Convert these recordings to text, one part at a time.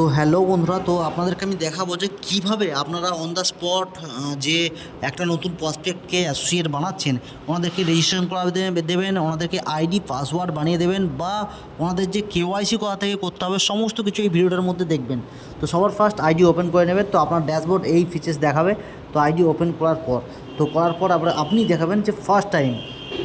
তো হ্যালো বন্ধুরা, তো আপনাদেরকে আমি দেখাবো যে কীভাবে আপনারা অন দ্য স্পট যে একটা নতুন প্রসপেক্টকে অ্যাসোসিয়েট বানাচ্ছেন, ওনাদেরকে রেজিস্ট্রেশন করা দেবেন, ওনাদেরকে আইডি পাসওয়ার্ড বানিয়ে দেবেন বা ওনাদের যে কেওয়াইসি করা থেকে করতে হবে, সমস্ত কিছু এই ভিডিওটার মধ্যে দেখবেন। তো সবার ফার্স্ট আইডি ওপেন করে নেবেন তো আপনার ড্যাশবোর্ড এই ফিচার্স দেখাবে, তো আইডি ওপেন করার পর, তো করার পর আপনি দেখাবেন যে ফার্স্ট টাইম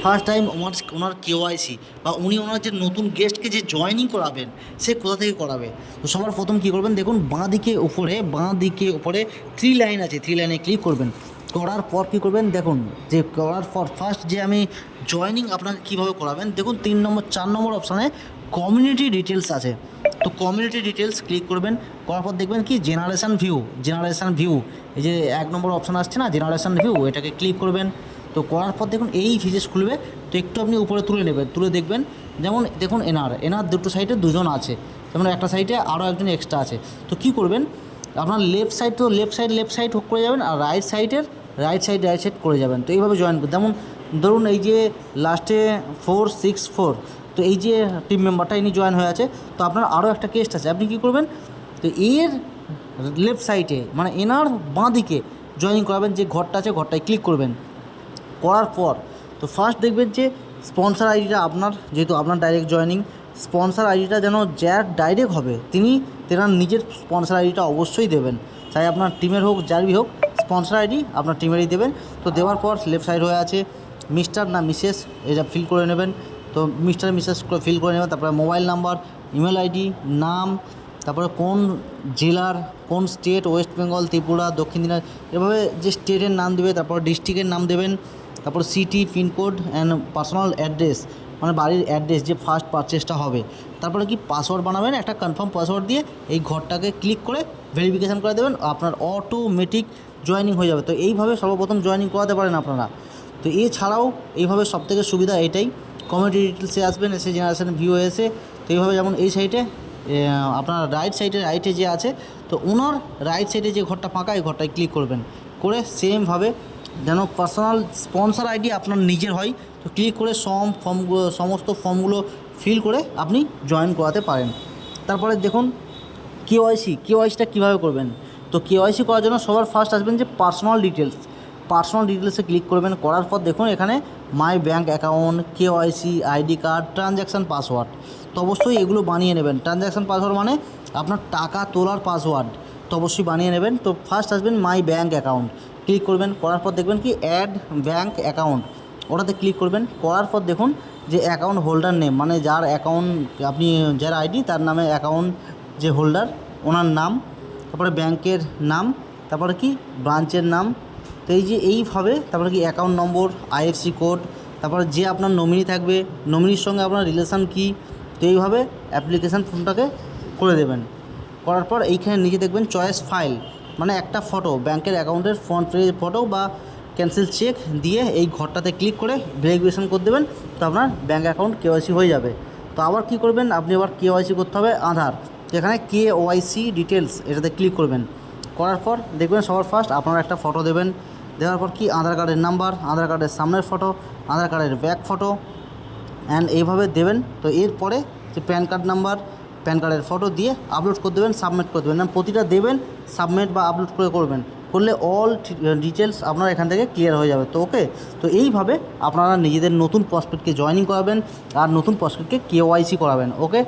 ফার্স্ট টাইম ওনার ওনার কেওয়াইসি বা উনি ওনার যে নতুন গেস্টকে যে জয়েনিং করাবেন, সে কোথা থেকে করাবে? তো সবার প্রথম কী করবেন? দেখুন, বাঁ দিকে উপরে, বাঁ দিকে উপরে থ্রি লাইন আছে থ্রি লাইনে ক্লিক করবেন। করার পর কী করবেন? দেখুন, যে করার পর ফার্স্ট যে আমি জয়েনিং আপনাকে কীভাবে করাবেন? দেখুন, তিন নম্বর, চার নম্বর অপশানে কমিউনিটি ডিটেলস আছে। তো কমিউনিটি ডিটেলস ক্লিক করবেন, করার পর দেখবেন কি? জেনারেশান ভিউ জেনারেশান ভিউ এই যে এক নম্বর অপশান আসছে না? জেনারেশান ভিউ এটাকে ক্লিক করবেন। তো করার পর দেখুন এই ফিচেস খুলবে, তো একটু আপনি উপরে তুলে নেবেন, তুলে দেখবেন, যেমন দেখুন এনার এনার দুটো সাইডে দুজন আছে, যেমন একটা সাইডে আরও একজন এক্সট্রা আছে। তো কি করবেন, আপনার লেফট সাইড তো লেফট সাইড লেফট সাইড হোক করে যাবেন আর রাইট সাইডের রাইট সাইড রাইট সাইড করে যাবেন। তো এইভাবে জয়েন করুন যেমন ধরুন এই যে লাস্টে ফোর সিক্স ফোর তো এই যে টিম মেম্বারটা ইনি জয়েন হয়ে আছে, তো আপনার আরও একটা কেস্ট আছে। আপনি কী করবেন, তো এর লেফট সাইডে মানে এনার বাঁ দিকে জয়েনিং করাবেন, যে ঘরটা আছে, ঘরটায় ক্লিক করবেন। করার পর, তো ফার্স্ট দেখবেন যে স্পন্সার আইডিটা আপনার, যেহেতু আপনার ডাইরেক্ট জয়েনিং স্পন্সার আইডিটা যেন যার ডাইরেক্ট হবে, তিনি তেনার নিজের স্পন্সার আইডিটা অবশ্যই দেবেন। চাই আপনার টিমের হোক, যারই হোক স্পন্সার আইডি আপনার টিমেরই দেবেন। তো দেওয়ার পর লেফট সাইড হয়ে আছে মিস্টার না মিসেস এটা ফিল করে নেবেন। তো মিস্টার মিসেস ফিল করে নেবেন, তারপরে মোবাইল নাম্বার ইমেল আইডি নাম, তারপরে কোন জেলার, কোন স্টেট ওয়েস্ট বেঙ্গল ত্রিপুরা, দক্ষিণ দিনাজ এভাবে যে স্টেটের নাম দেবে, তারপর ডিস্ট্রিক্টের নাম দেবেন। তারপর city pincode and personal address মানে বাড়ির অ্যাড্রেস যে ফার্স্ট পারচেসটা হবে। তারপরে কি পাসওয়ার্ড বানাবেন? একটা কনফার্ম পাসওয়ার্ড দিয়ে এই ঘরটাকে ক্লিক করে ভেরিফিকেশান করে দেবেন, আপনার অটোমেটিক জয়েনিং হয়ে যাবে। তো এইভাবে সর্বপ্রথম জয়েনিং করাতে পারেন আপনারা। তো এছাড়াও এইভাবে সবথেকে সুবিধা এটাই। কমিউনিটি ডিটেলসে আসবেন, এসে জেনারেশন ভিউ এসে, তো এইভাবে যেমন এই সাইডে আপনার রাইট সাইডে রাইটে যে আছে, তো ওনার রাইট সাইডে যে ঘরটা ফাঁকা, এই ঘরটায় ক্লিক করবেন। করে সেমভাবে যেন পার্সোনাল স্পন্সার আইডি আপনার নিজের হয়, তো ক্লিক করে সম ফর্মগুলো সমস্ত ফর্মগুলো ফিল করে আপনি জয়েন করাতে পারেন। তারপরে দেখুন কেওয়াইসি কেওয়াইসিটা কীভাবে করবেন? তো কেওয়াইসি করার জন্য সবার ফার্স্ট আসবেন যে পার্সোনাল ডিটেলস পার্সোনাল ডিটেলসে ক্লিক করবেন, করার পর দেখুন এখানে my bank account KYC ID card transaction password তো অবশ্যই এগুলো বানিয়ে নেবেন। ট্রানজ্যাকশান পাসওয়ার্ড মানে আপনার টাকা তোলার পাসওয়ার্ড তো অবশ্যই বানিয়ে নেবেন। তো ফার্স্ট আসবেন মাই ব্যাঙ্ক অ্যাকাউন্ট ক্লিক করবেন, করার পর দেখবেন কি অ্যাড ব্যাঙ্ক অ্যাকাউন্ট ওটাতে ক্লিক করবেন, করার পর দেখুন যে অ্যাকাউন্ট হোল্ডার নেম মানে যার অ্যাকাউন্ট আপনি যার আইডি তার নামে অ্যাকাউন্ট যে হোল্ডার ওনার নাম, তারপরে ব্যাংকের নাম, তারপরে কি ব্রাঞ্চের নাম। তো এই যে এইভাবে, তারপরে কি অ্যাকাউন্ট নম্বর আইএফসি কোড তারপরে যে আপনার নমিনি থাকবে নমিনির সঙ্গে আপনার রিলেশান কী, তো এইভাবে অ্যাপ্লিকেশান ফর্মটাকে করে দেবেন। করার পর এইখানে নিচে দেখবেন চয়েস ফাইল মানে একটা ফটো ব্যাংকের অ্যাকাউন্টের ফ্রন্ট পেজ ফটো বা ক্যান্সেল চেক দিয়ে এই ঘরটাতে ক্লিক করে ভেরিফিকেশন করে দেবেন, তো আপনার ব্যাঙ্ক অ্যাকাউন্ট কেওয়াইসি হয়ে যাবে। তো আবার কি করবেন? আপনি আবার কেওয়াইসি করতে হবে আধার। এখানে কে ওয়াইসি ডিটেলস এটাতে ক্লিক করবেন। করার পর দেখবেন সবার ফার্স্ট আপনারা একটা ফটো দেবেন। দেওয়ার পর কি? আধার কার্ডের নাম্বার আধার কার্ডের সামনের ফটো আধার কার্ডের ব্যাক ফটো অ্যান্ড এইভাবে দেবেন। তো এরপরে যে প্যান কার্ড নাম্বার প্যান কার্ডের ফটো দিয়ে আপলোড করে দেবেন সাবমিট করে দেবেন। প্রতিটা দেবেন সাবমিট বা আপলোড করে করবেন। করলে অল ডিটেলস আপনার এখান থেকে ক্লিয়ার হয়ে যাবে। তো ওকে তো এইভাবে আপনারা নিজেদের নতুন প্রসপেক্টকে জয়নিং করাবেন আর নতুন প্রসপেক্টকে কেওয়াইসি করাবেন। ওকে